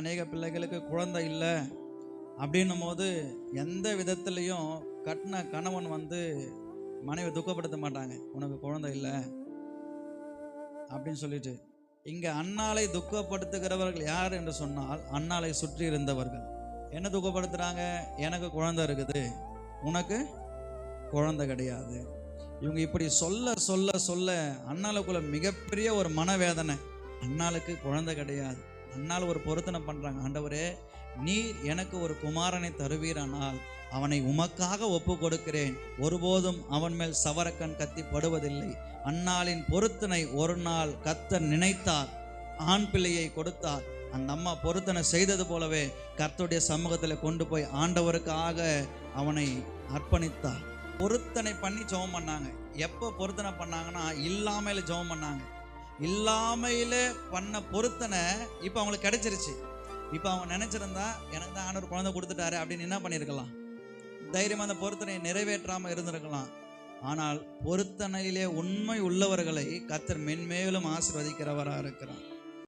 அநேக பிள்ளைகளுக்கு குழந்தை இல்லை அப்படின்னும் போது எந்த விதத்துலையும் கட்டின கணவன் வந்து மனைவி துக்கப்படுத்த மாட்டாங்க. உனக்கு குழந்தை இல்லை அப்படின்னு சொல்லிட்டு. இங்கே அண்ணாலை துக்கப்படுத்துகிறவர்கள் யார் என்று சொன்னால் அண்ணாலை சுற்றி இருந்தவர்கள். என்ன துக்கப்படுத்துகிறாங்க எனக்கு குழந்தை இருக்குது. உனக்கு குழந்தை கிடையாது. இவங்க இப்படி சொல்ல சொல்ல சொல்ல அண்ணாளுக்குள்ள மிகப்பெரிய ஒரு மனவேதனை. அண்ணாளுக்கு குழந்தை கிடையாது. அன்னால் ஒரு பொருத்தனை பண்ணுறாங்க ஆண்டவரே நீர் எனக்கு ஒரு குமாரனை தருவீரானால் அவனை உமக்காக ஒப்பு கொடுக்கிறேன் ஒருபோதும் அவன் மேல் சவரக்கண் கத்தி படுவதில்லை அன்னாளின் பொருத்தனை ஒரு நாள் கத்தர் நினைத்தார். ஆண் பிள்ளையை கொடுத்தார். அந்த அம்மா பொருத்தனை செய்தது போலவே கர்த்தருடைய சமூகத்தில் கொண்டு போய் ஆண்டவருக்காக அவனை அர்ப்பணித்தார். பொருத்தனை பண்ணி ஜெபம் பண்ணாங்க. எப்போ பொருத்தனை பண்ணாங்கன்னா இல்லாமையில ஜெபம் பண்ணாங்க. இல்லாமையில பண்ண பொருத்தனை இப்போ அவங்களுக்கு கிடைச்சிருச்சு. இப்போ அவங்க நினச்சிருந்தா எனக்கு தான் ஆனவர் குழந்தை கொடுத்துட்டாரு அப்படின்னு என்ன பண்ணியிருக்கலாம் தைரியமாக அந்த பொருத்தனை நிறைவேற்றாமல் இருந்திருக்கலாம். ஆனால் பொருத்தனையிலே உண்மை உள்ளவர்களை கத்தர் மென்மேலும் ஆசிர்வதிக்கிறவராக இருக்கிறார்.